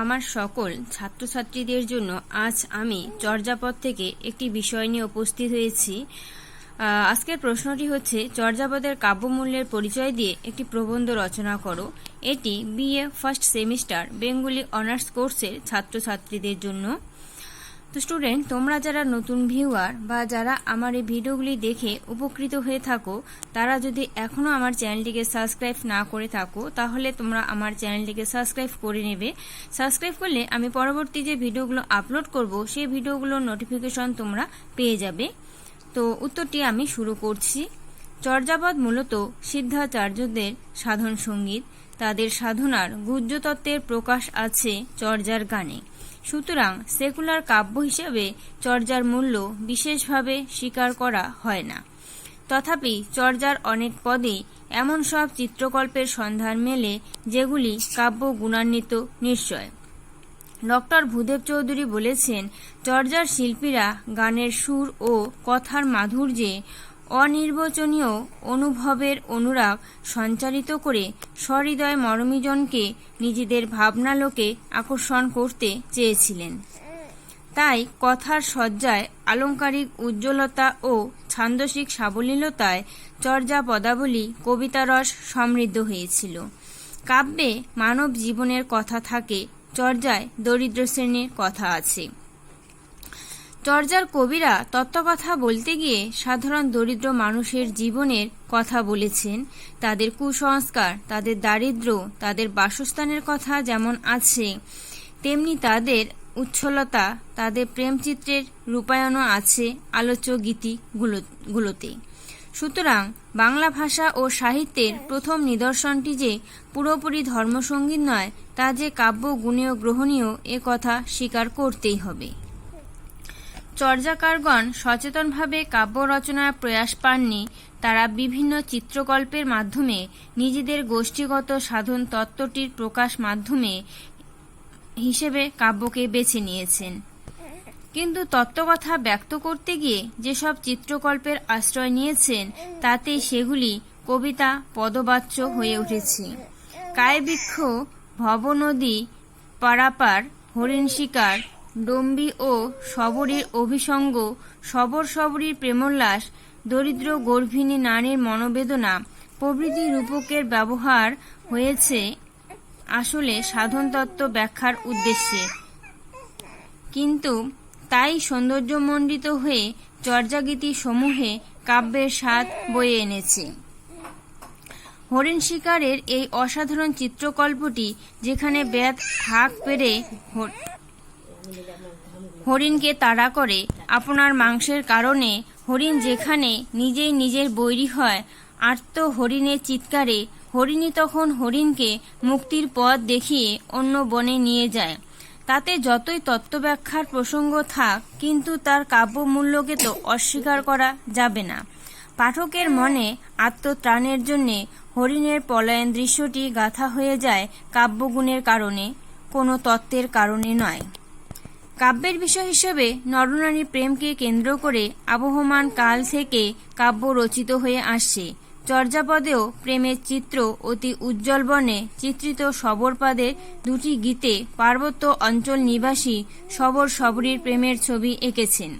আমার সকল ছাত্রছাত্রীদের জন্য আজ আমি চর্যাপদ থেকে একটি বিষয় নিয়ে উপস্থিত হয়েছি। আজকের প্রশ্নটি হচ্ছে, চর্যাপদের কাব্যমূল্যের পরিচয় দিয়ে একটি প্রবন্ধ রচনা করো। এটি BA first semester, Bengali honours কোর্সের ছাত্রছাত্রীদের জন্য। তো স্টুডেন্ট তোমরা যারা নতুন ভিউয়ার বা যারা আমার এই ভিডিওগুলি দেখে উপকৃত হয়ে থাকো, তারা যদি এখনও আমার চ্যানেলটিকে সাবস্ক্রাইব না করে থাকো, তাহলে তোমরা আমার চ্যানেলটিকে সাবস্ক্রাইব করে নেবে। সাবস্ক্রাইব করলে আমি পরবর্তী যে ভিডিওগুলো আপলোড করব, সেই ভিডিওগুলোর নোটিফিকেশন তোমরা পেয়ে যাবে। তো উত্তরটি আমি শুরু করছি। চর্যাপদ মূলত সিদ্ধাচার্যদের সাধন সংগীত। তাদের সাধনার গুহ্যতত্ত্বের প্রকাশ আছে চর্যার গানে। সুতরাং সেকুলার কাব্য হিসেবে চর্যার মূল্য বিশেষভাবে স্বীকার করা হয় না। তথাপি চর্যার অনেক পদে এমন সব চিত্রকল্পের সন্ধান মেলে যেগুলি কাব্য গুণান্বিত নিশ্চয়। ডক্টর ভূদেব চৌধুরী বলেছেন, চর্যার শিল্পীরা গানের সুর ও কথার মাধুর্যে অনির্বচনীয় অনুভবের অনুরাগ সঞ্চারিত করে সহৃদয় মরমিজনকে নিজেদের ভাবনালোকে আকর্ষণ করতে চেয়েছিলেন। তাই কথার সজ্জায় আলংকারিক উজ্জ্বলতা ও ছান্দসিক সাবলীলতায় চর্যা পদাবলী কবিতারস সমৃদ্ধ হয়েছিল। কাব্যে মানব জীবনের কথা থাকে, চর্যায় দরিদ্র শ্রেণির কথা আছে। চর্যার কবিরা তত্ত্বকথা বলতে গিয়ে সাধারণ দরিদ্র মানুষের জীবনের কথা বলেছেন। তাদের কুসংস্কার, তাদের দারিদ্র্য তাদের বাসস্থানের কথা যেমন আছে, তেমনি তাদের উচ্ছলতা, তাদের প্রেমচিত্রের রূপায়ণও আছে আলোচ্য গীতিগুলোতে সুতরাং বাংলা ভাষা ও সাহিত্যের প্রথম নিদর্শনটি যে পুরোপুরি ধর্মসঙ্গীত নয়, তা যে কাব্য, গুণীয়, গ্রহণীয়, এ কথা স্বীকার করতেই হবে। চর্যাকারগণ সচেতনভাবে কাব্য রচনার প্রয়াস পাননি, তারা বিভিন্ন চিত্রকল্পের মাধ্যমে নিজেদের গোষ্ঠীগত সাধন তত্ত্বটির প্রকাশ মাধ্যমে হিসেবে কাব্যকে বেছে নিয়েছেন। কিন্তু তত্ত্বকথা ব্যক্ত করতে গিয়ে যেসব চিত্রকল্পের আশ্রয় নিয়েছেন, তাতে সেগুলি কবিতা, পদবাচ্য হয়ে উঠেছে। কায়বৃক্ষ, ভবনদী, পারাপার, হরিণ শিকার ডম্বি ও শবরীর অভিসঙ্গ শবর শবরীর প্রেমোল্লাস, দরিদ্র গর্ভিণী নারীর মনোবেদনা প্রভৃতি রূপকের ব্যবহার হয়েছে আসলে সাধনতত্ত্ব ব্যাখ্যার উদ্দেশ্যে। কিন্তু তাই সৌন্দর্যমণ্ডিত হয়ে চর্যাগীতি সমূহে কাব্যের স্বাদ বয়ে এনেছে। হরিণ শিকারের এই অসাধারণ চিত্রকল্পটি যেখানে ব্যাত হাঁক পেরে হরিণকে তাড়া করে আপনার মাংসের কারণে হরিণ যেখানে নিজেই নিজের বৈরী হয়, আর্ত হরিণের চিৎকারে হরিণী তখন হরিণকে মুক্তির পথ দেখিয়ে অন্য বনে নিয়ে যায়। তাতে যতই তত্ত্বব্যাখ্যার প্রসঙ্গ থাক, কিন্তু তার কাব্যমূল্যকে তো অস্বীকার করা যাবে না। পাঠকের মনে আত্মত্রাণের জন্যে হরিণের পলায়ন দৃশ্যটি গাথা হয়ে যায় কাব্যগুণের কারণে, কোনো তত্ত্বের কারণে নয়। কাব্যের বিষয় হিসেবে নরনারী প্রেমকে কেন্দ্র করে আবহমান কাল থেকে কাব্য রচিত হয়ে আসছে। চর্যাপদেও প্রেমের চিত্র অতি উজ্জ্বল বনে চিত্রিত সবরপাদের দুটি গীতে পার্বত্য অঞ্চল নিবাসী সবর সবরীর প্রেমের ছবি এঁকেছেন।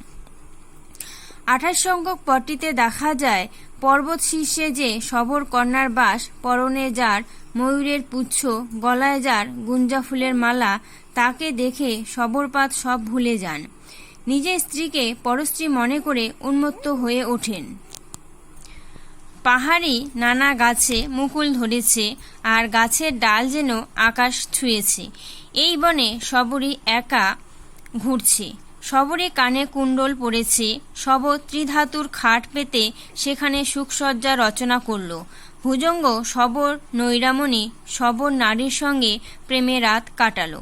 আঠাশ সংখ্যক পটটিতে দেখা যায় পর্বত শীর্ষে যে সবর কন্যার বাস, পরনে যার ময়ূরের পুচ্ছ গলায় যার গুঞ্জা ফুলের মালা, তাকে দেখে সবরপাত সব ভুলে যান। নিজের স্ত্রীকে পরস্ত্রী মনে করে উন্মত্ত হয়ে ওঠেন। পাহাড়ি নানা গাছে মুকুল ধরেছে আর গাছের ডাল যেন আকাশ ছুঁয়েছে। এই বনে সবরই একা ঘুরছে। সবরই কানে কুণ্ডল পড়েছে। সব ত্রিধাতুর খাট পেতে সেখানে সুখসজ্জা রচনা করল। ভুজঙ্গ সবর নৈরামণি সবর নারীর সঙ্গে প্রেমে রাত কাটালো।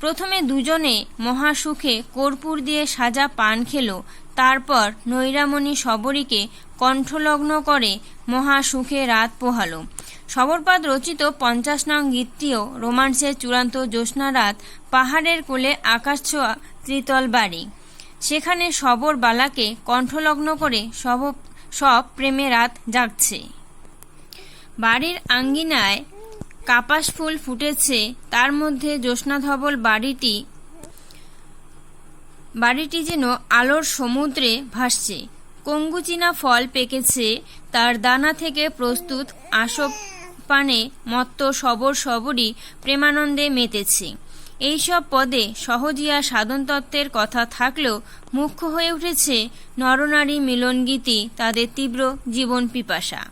প্রথমে দুজনে মহাসুখে কর্পূর দিয়ে সাজা পান খেলো, তারপর নৈরামণি সবরীকে কণ্ঠলগ্ন করে মহাসুখে রাত পোহালো। সবরপাদ রচিত পঞ্চাশ নং গীতটিও রোমান্সের চূড়ান্ত জ্যোৎস্না রাত পাহাড়ের কোলে আকাশ ছোঁয়া ত্রিতল বাড়ি। সেখানে সবর বালাকে কণ্ঠলগ্ন করে সব সব প্রেমে রাত জাগছে। বাড়ির আঙ্গিনায় কাপাস ফুল ফুটেছে, তার মধ্যে জ্যোৎস্নাধবল বাড়িটি বাড়িটি যেন আলোর সমুদ্রে ভাসছে। কঙ্গুচিনা ফল পেকেছে, তার দানা থেকে প্রস্তুত আসব পানে মত্ত সবর সবরই প্রেমানন্দে মেতেছে। এইসব পদে সহজিয়া সাধনতত্ত্বের কথা থাকলেও মুখ্য হয়ে উঠেছে নরনারী মিলনগীতি, তাদের তীব্র জীবন পিপাসা।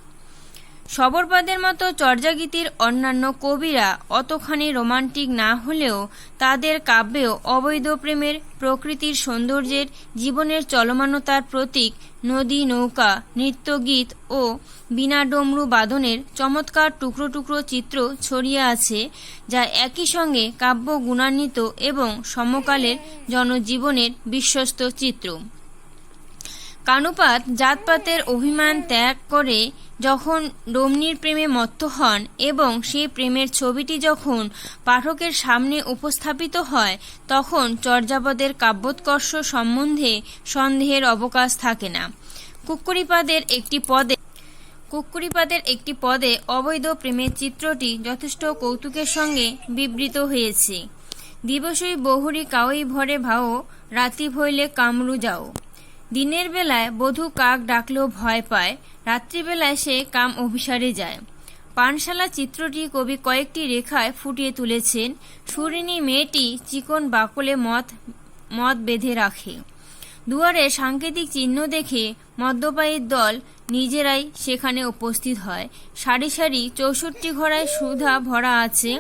সবরপাদের মতো চর্যাগীতির অন্যান্য কবিরা অতখানি রোমান্টিক না হলেও তাদের কাব্যেও অবৈধ প্রেমের প্রকৃতির সৌন্দর্যের জীবনের চলমানতার প্রতীক নদী, নৌকা, নৃত্যগীত ও বিনা ডমরু বাদনের চমৎকার টুকরো টুকরো চিত্র ছড়িয়ে আছে, যা একই সঙ্গে কাব্য গুণান্বিত এবং সমকালের জনজীবনের বিশ্বস্ত চিত্র। কানুপাত জাতপাতের অভিমান ত্যাগ করে যখন ডমনির প্রেমে মত্ত হন এবং সেই প্রেমের ছবিটি যখন পাঠকের সামনে উপস্থাপিত হয়, তখন চর্যাপদের কাব্যোৎকর্ষ সম্বন্ধে সন্দেহের অবকাশ থাকে না। কুক্কুরিপাদের একটি পদে কুক্কুরিপাদের একটি পদে অবৈধ প্রেমের চিত্রটি যথেষ্ট কৌতুকের সঙ্গে বিবৃত হয়েছে। দিবসই বহুরি কাউই ভরে ভাও, রাতি ভইলে কামরু যাও। দিনের বেলায় বধূ কাক ডাকলেও ভয় পায়, রাত্রিবেলায় সে কাম অভিসারে যায়। পানশালা চিত্রটি কবি কয়েকটি রেখায় ফুটিয়ে তুলেছেন। সুরিনী মেয়েটি চিকন বাকলে মদ মদ বেঁধে রাখে। দুয়ারে সাংকেতিক চিহ্ন দেখে মদ্যপায়ীর দল নিজেরাই সেখানে উপস্থিত হয়। সারি সারি চৌষট্টি ঘোড়ায় সুধা ভরা আছে।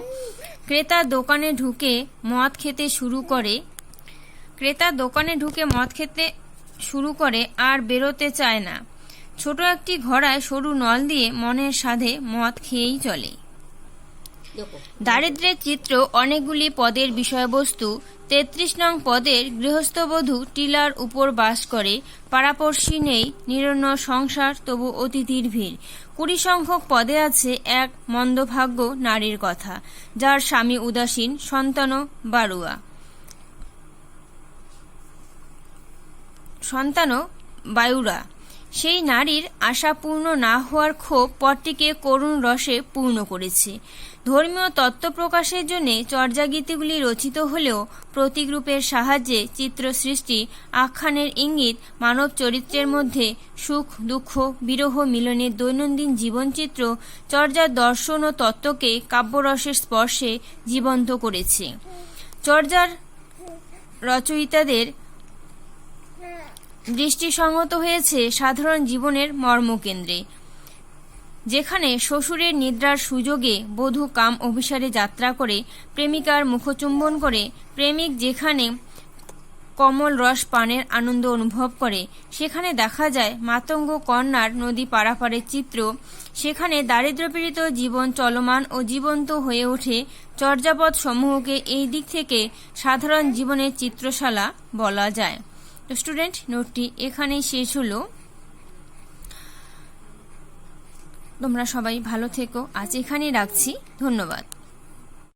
ক্রেতা দোকানে ঢুকে মদ খেতে শুরু করে। ক্রেতা দোকানে ঢুকে মদ খেতে শুরু করে আর বেরোতে চায় না। ছোট একটি ঘোড়ায় সরু নল দিয়ে মনের সাধে মদ খেয়েই চলে। দারিদ্রের চিত্র অনেকগুলি পদের বিষয়বস্তু। তেত্রিশ নং পদের গৃহস্থবধূ টিলার উপর বাস করে। পাড়াপড়শি নেই নিরন্ন সংসার তবু অতিথির ভিড়। কুড়ি সংখ্যক পদে আছে এক মন্দভাগ্য নারীর কথা যার স্বামী উদাসীন সন্তানও বাড়ুয়া সন্তানও বায়ুরা। সেই নারীর আশা পূর্ণ না হওয়ার ক্ষোভ পরটিকে করুণ রসে পূর্ণ করেছে। ধর্মীয় তত্ত্ব প্রকাশের জন্য চর্যাগীতিগুলি রচিত হলেও প্রতীকরূপের সাহায্যে চিত্র সৃষ্টি আখ্যানের ইঙ্গিত মানব চরিত্রের মধ্যে সুখ, দুঃখ, বিরহ মিলনের দৈনন্দিন জীবনচিত্র, চর্যার দর্শন ও তত্ত্বকে কাব্যরসের স্পর্শে জীবন্ত করেছে। চর্যার রচয়িতাদের দৃষ্টিসঙ্গত হয়েছে সাধারণ জীবনের মর্মকেন্দ্রে, যেখানে শ্বশুরের নিদ্রার সুযোগে বধূ কাম অভিসারে যাত্রা করে, প্রেমিকার মুখচুম্বন করে, প্রেমিক যেখানে কমল রস পানের আনন্দ অনুভব করে, সেখানে দেখা যায় মাতঙ্গ কন্যার নদী পারাপারের চিত্র, সেখানে দারিদ্র্যপীড়িত জীবন চলমান ও জীবন্ত হয়ে ওঠে চর্যাপদ সমূহকে এই দিক থেকে সাধারণ জীবনের চিত্রশালা বলা যায়। তো স্টুডেন্ট নোটটি এখানেই শেষ হলো। তোমরা সবাই ভালো থেকো। আজ এখানেই রাখছি। ধন্যবাদ।